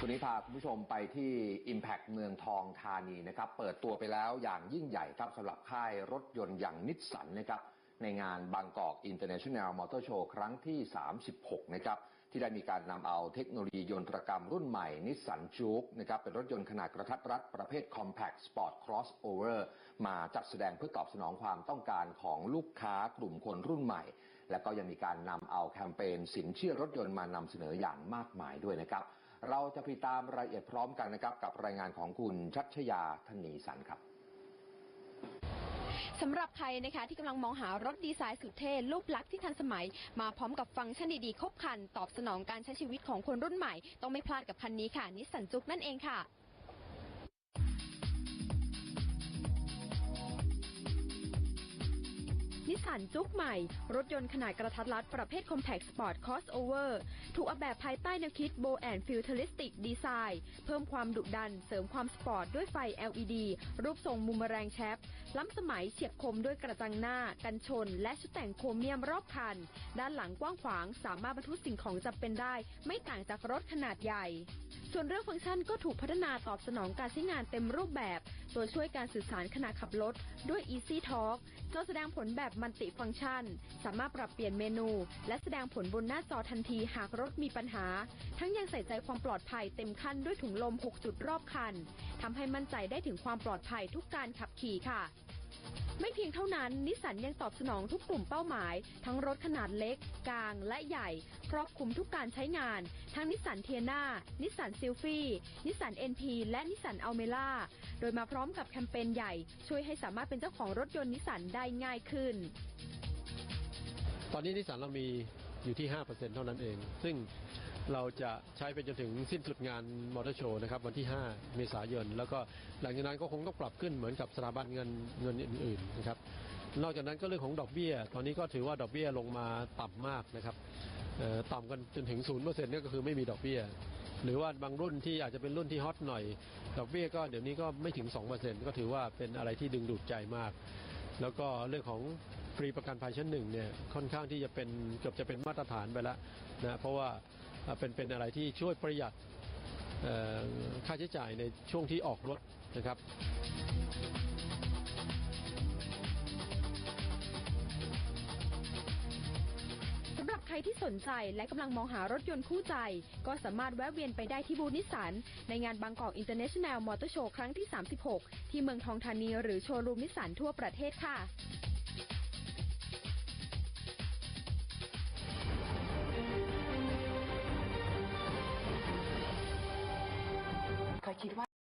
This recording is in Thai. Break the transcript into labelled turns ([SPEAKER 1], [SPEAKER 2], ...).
[SPEAKER 1] วันนี้พาคุณผู้ชมไปที่ Impact เมืองทองธานีนะครับ เปิดตัวไปแล้วอย่างยิ่งใหญ่ครับสำหรับค่ายรถยนต์อย่างนิสสันนะครับ ในงานบางกอก International Motor Show ครั้งที่ 36 นะครับ ที่ได้มีการนำเอาเทคโนโลยียนตรกรรมรุ่นใหม่นิสสันจูกนะครับ เป็นรถยนต์ขนาดกระทัดรัดประเภท Compact Sport Crossover มาจัดแสดงเพื่อตอบสนองความต้องการของลูกค้ากลุ่มคนรุ่นใหม่ และก็ยังมีการนำเอาแคมเปญสินเชื่อรถยนต์มานำเสนออย่างมากมายด้วยนะครับ เราจะไปตามรายละเอียดพร้อมกันนะครับ กับรายงานของคุณชัชยาธนีสันครับ
[SPEAKER 2] สำหรับใครนะคะที่กำลังมองหารถดีไซน์สุดเท่รูปลักษณ์ที่ทันสมัย มาพร้อมกับฟังก์ชันดีๆ ครบครัน ตอบสนองการใช้ชีวิตของคนรุ่นใหม่ ต้องไม่พลาดกับคันนี้ค่ะนิสสันจุกนั่นเองค่ะ นิสันจุกใหม่ รถยนต์ขนาดกระทัดรัดประเภท Compact Sport Crossover ถูกออกแบบภายใต้แนวคิด Bow and Futuristic Design เพิ่มความดุดัน เสริมความสปอร์ตด้วยไฟ LED รูปทรงมุมแมลงแชปล้ำสมัยเฉียบคมด้วยกระจังหน้า กันชน และชุดแต่งโครเมียมรอบคัน ด้านหลังกว้างขวางสามารถบรรทุกสิ่งของจำเป็นได้ ไม่ต่างจากรถขนาดใหญ่ ส่วนเรื่องฟังก์ชันก็ถูกพัฒนาตอบสนองการใช้งานเต็มรูปแบบ ตัวช่วยการสื่อสารขณะขับรถด้วย Easy Talk จอแสดงผลแบบมัลติฟังก์ชัน สามารถปรับเปลี่ยนเมนู และแสดงผลบนหน้าจอทันทีหากรถมีปัญหา ทั้งยังใส่ใจความปลอดภัยเต็มขั้นด้วยถุงลม 6 จุดรอบคันทำให้มั่นใจได้ถึงความปลอดภัยทุกการขับขี่ค่ะ ไม่เพียงเท่านั้นนิสสันยังตอบสนองทุกกลุ่มเป้าหมาย ทั้งรถขนาดเล็ก กลางและใหญ่ ครอบคลุมทุกการใช้งาน ทั้งนิสสันเทียนานิสสันซิลฟี่นิสสันเอ็นพีและนิสสันอัลเมล่าโดยมาพร้อมกับแคมเปญใหญ่ ช่วยให้สามารถเป็นเจ้าของรถยนต์นิสสันได้ง่ายขึ้น
[SPEAKER 3] ตอนนี้นิสสันเรามี อยู่ที่ 5%เท่านั้นเอง ซึ่งเราจะใช้ไปจนถึงสิ้นสุดงานมอเตอร์โชว์นะครับวันที่ 5 เมษายน แล้วก็หลังจากนั้นก็คงต้องปรับขึ้นเหมือนกับสถาบันเงินเงินอื่นๆนะครับนอกจากนั้นก็เรื่องของดอกเบี้ย ตอนนี้ก็ถือว่าดอกเบี้ยลงมาต่ำมากนะครับต่ำกันจนถึง0%เนี่ยก็คือไม่มีดอกเบี้ยหรือว่าบางรุ่นที่อาจจะเป็นรุ่นที่ฮอตหน่อย ดอกเบี้ยก็เดี๋ยวนี้ก็ไม่ถึง 2%ก็ถือว่าเป็นอะไรที่ดึงดูดใจมาก แล้วก็เรื่องของ ฟรีประกันภัยชั้นหนึ่งเนี่ยค่อนข้างที่จะเป็นเกือบจะเป็นมาตรฐานไปแล้วนะเพราะว่าเป็นเป็นอะไรที่ช่วยประหยัดค่าใช้จ่ายในช่วงที่ออกรถนะครับ
[SPEAKER 2] สำหรับใครที่สนใจและกำลังมองหารถยนต์คู่ใจ ก็สามารถแวะเวียนไปได้ที่บูนิสสัน ในงานบางกอก International Motor Show ครั้งที่ 36 ที่เมืองทองธานีหรือโชว์รูมนิสสันทั่วประเทศค่ะ
[SPEAKER 4] คิดว่า